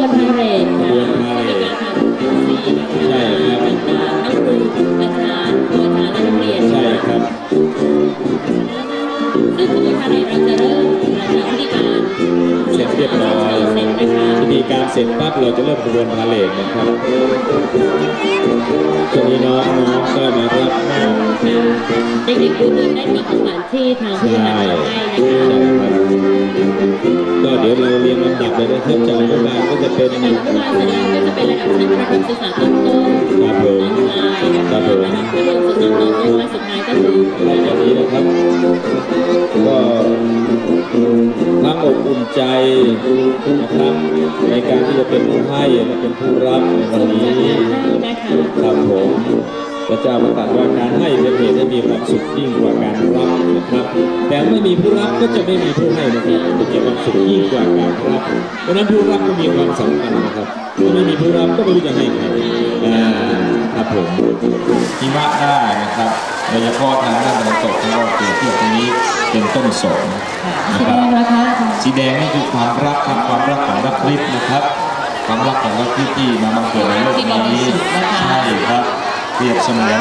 วนพาเหรดขบวนพาเหรดใช่ครับต่างๆทั้งครูอาจารย์ตัวอาจารย์และนักเรียน ใช่ครับ ซึ่งขบวนพาเหรดเราจะเริ่มหลังจากพิธีการเสร็จเรียบร้อยเสร็จนะคะพิธีการเสร็จปั๊บเราจะเริ่มขบวนพาเหรดนะครับช่วงนี้น้องน้องก็มารับมอบเด็กๆดูเงินได้ที่ของขวัญที่ทางผู้ใช่ใหญ่ให้ใช่นะคะครับก็ เรียวเราเรียงลำดับเลยนะครับจากอนุบาลก็จะเป็นระดับอนุบาลเสร็จแล้วก็จะเป็นระดับชั้นประถมศึกษาต้นต้นครับผมน้องชายนะคะระดับประถมศึกษาต้นต้นและสุดท้ายก็คือหลังจากนี้นะครับก็ทั้งอบอุ่นใจนะครับในการที่จะเป็นผู้ให้และเป็นผู้รับในวันนี้ให้นะคะครับผม พระเจ้าประทานว่าการให้เป็นเหตุให้มีความสุขยิ่งกว่าการรับนะครับ แต่ไม่มีผู้รับก็จะไม่มีผู้ให้นะครับจะมีความสุขยิ่งกว่าการรับเพราะฉะนั้นผู้รับก็มีความสำคัญนะครับถ้าไม่มีผู้รับก็ไม่รู้จะให้ใครอ่าครับผมหิมะได้นะครับโดยเฉพาะทางด้านตะวันตกของเราเกิดที่ตรงนี้เป็นต้นสนนะสีคแดรับงนะคะสีแดงนี่คือความรักครับความรักของรักคริสต์นะครับ ความรักของรักคริสต์ที่มาบังเกิดในโลกนี้ใช่ครับ เปรียบเสมือน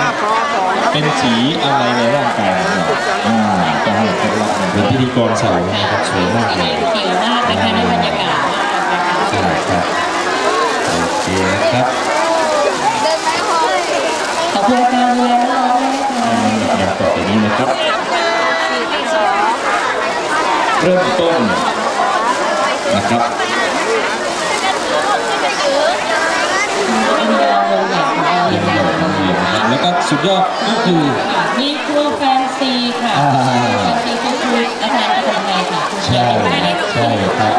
เป็นสีอะไรในร่างกายของเราอ่าต้องให้เคล็ดลับนะเป็นพิธีกรใส่นะครับสวยมากเลยเขียวมากนะคะในบรรยากาศใช่ครับโอเคครับขอบคุณการดูแลน้องๆด้วยนะคะอย่างต่อไปนี้นะครับ เริ่มต้นนะครับ สุดยอดก็คือมีครัวแฟนซีค่ะอ่าแฟนซีก็คืออาจารย์อาจารย์ไงค่ะใช่ใช่ครับ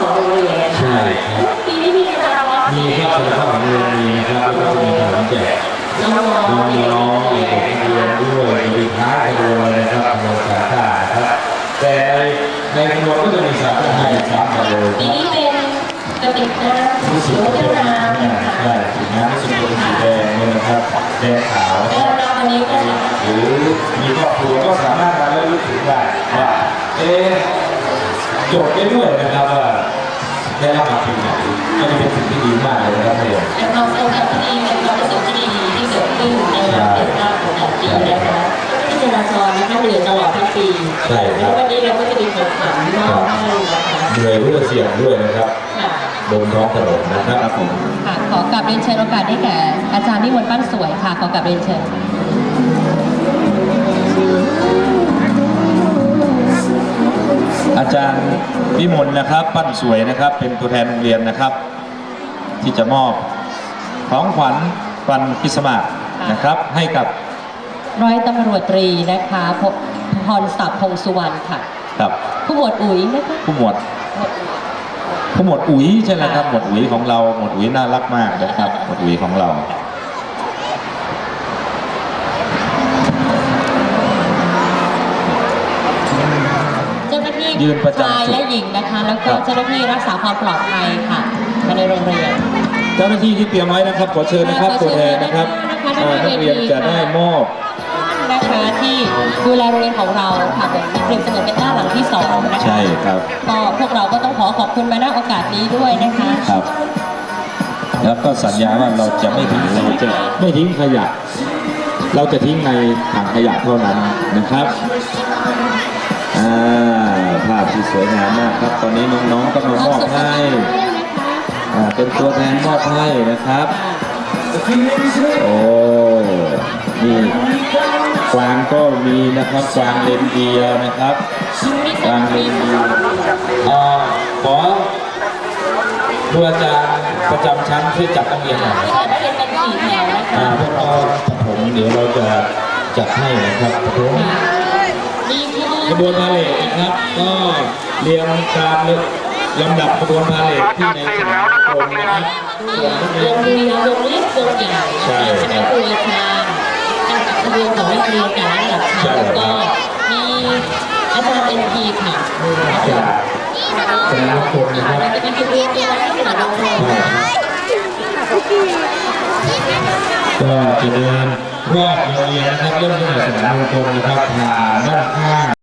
ของโรงเรียนใช่ครับปีนี้มีอะไรบ้างมีครับสำหรับของเรียนมีนะครับแล้วก็จะมีของแจกน้องๆน้องๆเด็กๆนักเรียนด้วยมีท้ายขบวนเลยนะครับขบวนสาขานะครับแต่ในในขบวนก็จะมีสาขาให้สามขบวนปีนี้เป็นกระติกน้ำรู้สึกรว่าถเป็นน้ำนะคะใช่สีน้ำรู้สึกว่าเป็นสีแด แดงขาวแล้วเราวันนี้ก็หรือมีครอบครัวก็สามารถมาแล้วรู้ถึงได้ว่าเอ๊ะจดได้ด้วยนะครับว่าได้รับมาปีไหนก็จะเป็นสิ่งที่ดีมากเลยนะครับเนี่ยเป็นความทรงจำที่ดีเป็นความรู้สึกที่ดีที่เกิดขึ้นในวันเกิดรอบของแต่ละปีนะคะที่จราจรนะคะเหนื่อยตลอดทั้งปีใช่ครับวันนี้เราก็จะมีของขวัญมอบให้นะคะเหนื่อยเพื่อเสี่ยงด้วยนะครับบนท้องถนนนะครับ อกลับเรียนเชิญโอกาสได้แก่ อาจารย์นิมนต์ปั้นสวยค่ะ ขอกลับเรียนเชิญอาจารย์วิมลนะครับ ปั้นสวยนะครับ เป็นตัวแทนโรงเรียนนะครับ ที่จะมอบของขวัญวันคริสต์มาสนะครับ ให้กับร้อยตำรวจตรีนะคะพพรศักดิ์พงษ์สุวรรณค่ะกับ ผู้หมวดอุ๋ยนะคะผู้หมวด ผู้หมวดอุ๋ยใช่ไหมครับ หมวดอุ๋ยของเรา หมวดอุ๋ยน่ารักมากนะครับ หมวดอุ๋ยของเรา เจ้าหน้าที่ยืนประจำชายและหญิงนะคะ แล้วก็ครับเจ้าหน้าที่รักษาความปลอดภัยค่ะภายในโรงเรียน เจ้าหน้าที่ที่เตรียมไว้นะครับ ขอเชิญนะครับตัวแทนนะครับอ่านักเรียนจะได้มอบ นะคะที่ดูแลโรงเรียนของเราค่ะเป็นเปรียบเสมือนเป็นหน้าหลังที่สองนะคะใช่ครับ ก็พวกเราก็ต้องข อขอบคุณมาณโอกาสนี้ด้วยนะคะครับ แล้วก็สัญญาว่าเราจะไม่ทิ้งเราจะไม่ทิ้งขยะ เราจะทิ้งในถังขยะเท่านั้นนะครับอ่าภาพที่สวยงามมากครับ ตอนนี้น้องๆก็มามอบให้อ่าเป็นตัวแทนมอบให้นะครับ โอ้นี่กวางก็มีนะครับกวางเลนเดียร์นะครับกวางเลนเดียร์อ่า ขอครูอาจารย์ประจำชั้นช่วยจัดนักเรียนหน่อยนะคใช่รับนักเรียนเป็นสี่แถวนะคะอ่าพวกเราผมเดี๋ยวเราจะจัดให้นะครับผมมีขบวนขบวนพาเหรดนะครับ ก็เรียงตามลำดับขบวนพาเหรดที่ในสนามกรมนะครับส่วนนักเรีวยนงเรียนวงเล็กวงใหญ่ใช่คณะครูอาจารย์ขบวนของนักเรียนแต่ละระดับชั้นแล้วก็มีอาจารย์เอ็นพีค่ะจาก แต่ละคนนะครับที่เรียนนะคะก็จะเดินรอบโรงเรียนนะครับเริ่มตั้งแต่สนามมงคลนะครับผ่านด้านข้าง